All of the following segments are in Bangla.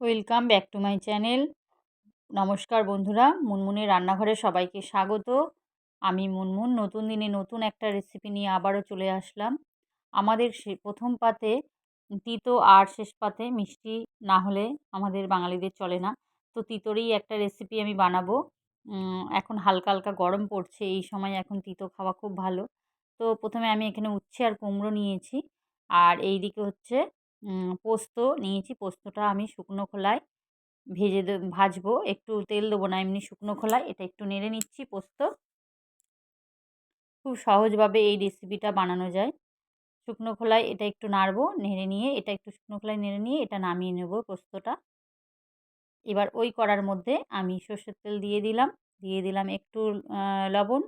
Welcome back to my channel নমস্কার বন্ধুরা, মুনমুনের রান্নাঘরে সবাইকে স্বাগত। আমি মুনমুন, নতুন দিনে নতুন একটা রেসিপি নিয়ে আবারও চলে আসলাম। আমাদের প্রথম পাতে তিতো আর শেষ পাতে মিষ্টি না হলে আমাদের বাঙালিদের চলে না। তো তিতোরই একটা রেসিপি আমি বানাবো। এখন হালকা হালকা গরম পড়ছে, এই সময় এখন তিতো খাওয়া খুব ভালো। তো প্রথমে আমি এখানে উচ্ছে আর কুমড়ো নিয়েছি। আর এই দিকে হচ্ছে পোস্ত নিয়েছি। পোস্তটা আমি শুকনো খোলায় ভেজে ভাজবো। একটু তেল দেবো না, এমনি শুকনো খোলায়। এটা একটু নেড়ে নিচ্ছি পোস্ত। খুব সহজভাবে এই রেসিপিটা বানানো যায়। শুকনো খোলায় এটা একটু নাড়বো, নেড়ে নিয়ে, এটা একটু শুকনো খোলায় নেড়ে নিয়ে এটা নামিয়ে নেব পোস্তটা। এবার ওই করার মধ্যে আমি সর্ষের তেল দিয়ে দিলাম। দিয়ে দিলাম একটু লবণ।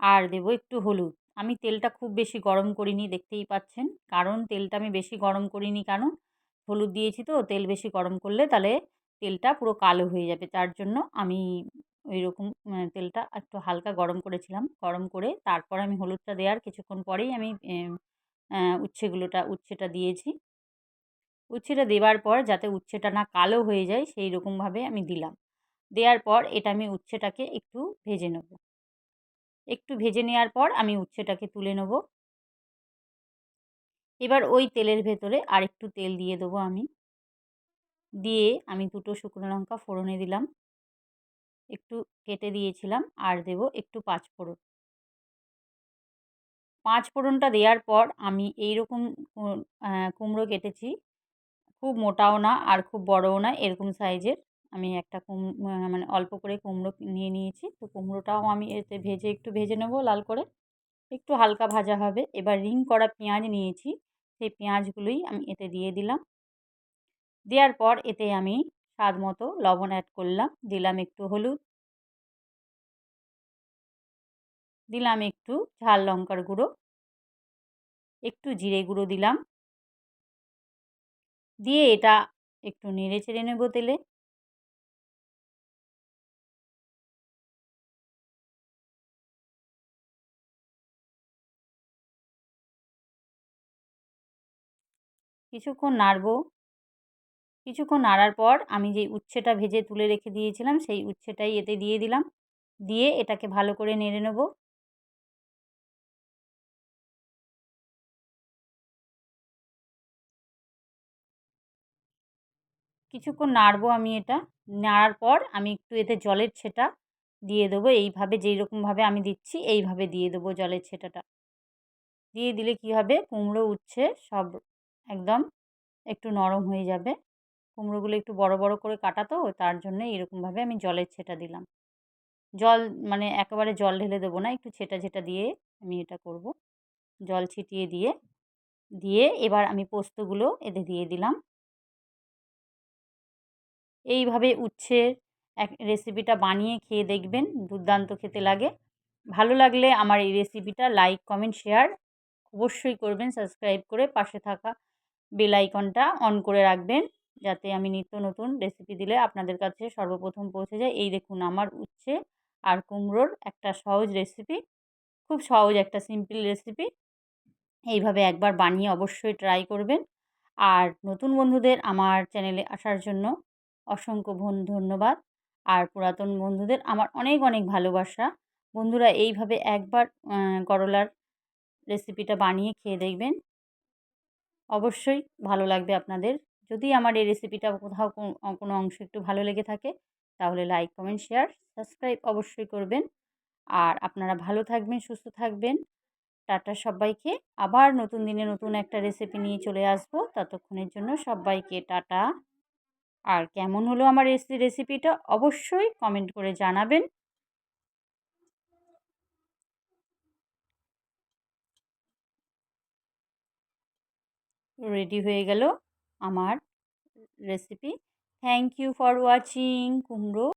আর দেবো একটু হলুদ। আমি তেলটা খুব বেশি গরম করিনি, দেখতেই পাচ্ছেন। কারণ তেলটা আমি বেশি গরম করিনি কারণ হলুদ দিয়েছি তো, তেল বেশি গরম করলে তাহলে তেলটা পুরো কালো হয়ে যাবে। তার জন্য আমি ওই রকম তেলটা একটু হালকা গরম করেছিলাম। গরম করে তারপর আমি হলুদটা দেওয়ার কিছুক্ষণ পরেই আমি উচ্ছেগুলোটা, উচ্ছেটা দিয়েছি। উচ্ছেটা দেওয়ার পর যাতে উচ্ছেটা না কালো হয়ে যায় সেই রকমভাবে আমি দিলাম। দেওয়ার পর এটা আমি উচ্ছেটাকে একটু ভেজে নেব। একটু ভেজে নেওয়ার পর আমি উচ্ছেটাকে তুলে নেব। এবার ওই তেলের ভেতরে আর একটু তেল দিয়ে দেবো আমি। দিয়ে আমি দুটো শুকনো লঙ্কা ফোড়নে দিলাম। একটু কেটে দিয়েছিলাম আর দেব একটু পাঁচ ফোড়ন। পাঁচ ফোড়নটা দেওয়ার পর আমি এই রকম কুমড়ো কেটেছি। খুব মোটাও না আর খুব বড়ও না, এরকম সাইজের। আমি একটা কুম মানে অল্প করে কুমড়ো নিয়ে নিয়েছি। তো কুমড়োটাও আমি এতে ভেজে একটু ভেজে নেব লাল করে। একটু হালকা ভাজা হবে। এবার রিং করা পেঁয়াজ নিয়েছি। সেই পেঁয়াজগুলোই আমি এতে দিয়ে দিলাম। দেওয়ার পর এতে আমি স্বাদ মতো লবণ অ্যাড করলাম। দিলাম একটু হলুদ। দিলাম একটু ঝাল লঙ্কার গুঁড়ো। একটু জিরে গুঁড়ো দিলাম। দিয়ে এটা একটু নেড়ে চেড়ে নেব তেলে। কিছুক্ষণ নাড়ব। কিছুক্ষণ নাড়ার পর আমি যেই উচ্ছেটা ভেজে তুলে রেখে দিয়েছিলাম, সেই উচ্ছেটাই এতে দিয়ে দিলাম। দিয়ে এটাকে ভালো করে নেড়ে নেব। কিছুক্ষণ নাড়বো আমি এটা। নাড়ার পর আমি একটু এতে জলের ছেটা দিয়ে দেবো। এইভাবে যেই রকমভাবে আমি দিচ্ছি, এইভাবে দিয়ে দেবো জলের ছেটাটা। দিয়ে দিলে কি হবে? কুমড়ো, উচ্ছে সব একদম। একটু নরম হয়ে যাবে। কুমড়োগুলো একটু বড় বড় করে কাটা তো তার জন্য এরকমভাবে আমি জলের ছেটা দিলাম। জল মানে একেবারে জল ঢেলে দেবো না, একটু ছেটা ছেটা দিয়ে আমি এটা করব। জল ছিটিয়ে দিয়ে দিয়ে এবার আমি পোস্তগুলো এতে দিয়ে দিলাম। এইভাবে উচ্ছে এক রেসিপিটা বানিয়ে খেয়ে দেখবেন, দুর্দান্ত খেতে লাগে। ভালো লাগলে আমার এই রেসিপিটা লাইক কমেন্ট শেয়ার অবশ্যই করবেন সাবস্ক্রাইব করে পাশে থাকা বেল আইকনটা অন করে রাখবেন, যাতে আমি নিত্য নতুন রেসিপি দিলে আপনাদের কাছে সর্বপ্রথম পৌঁছে যায়। এই দেখুন, আমার উচ্ছে আর কুমড়োর একটা সহজ রেসিপি খুব সহজ একটা সিম্পল রেসিপি এইভাবে একবার বানিয়ে অবশ্যই ট্রাই করবেন। আর নতুন বন্ধুদের আমার চ্যানেলে আসার জন্য অসংখ্য ধন্যবাদ। আর পুরাতন বন্ধুদের আমার অনেক অনেক ভালোবাসা। বন্ধুরা, এইভাবে একবার করলার রেসিপিটা বানিয়ে খেয়ে দেখবেন। অবশ্যই ভালো লাগবে আপনাদের। যদি আমার এই রেসিপিটা কোথাও কোনো অংশ একটু ভালো লেগে থাকে, তাহলে লাইক কমেন্ট শেয়ার সাবস্ক্রাইব অবশ্যই করবেন। আর আপনারা ভালো থাকবেন, সুস্থ থাকবেন। টাটা সবাইকে। আবার নতুন দিনে নতুন একটা রেসিপি নিয়ে চলে আসব। ততক্ষণের জন্য সবাইকে টাটা। আর কেমন হলো আমার রেসিপিটা অবশ্যই কমেন্ট করে জানাবেন। রেডি হয়ে গেল আমার recipe thank you for watching কুমড়ো।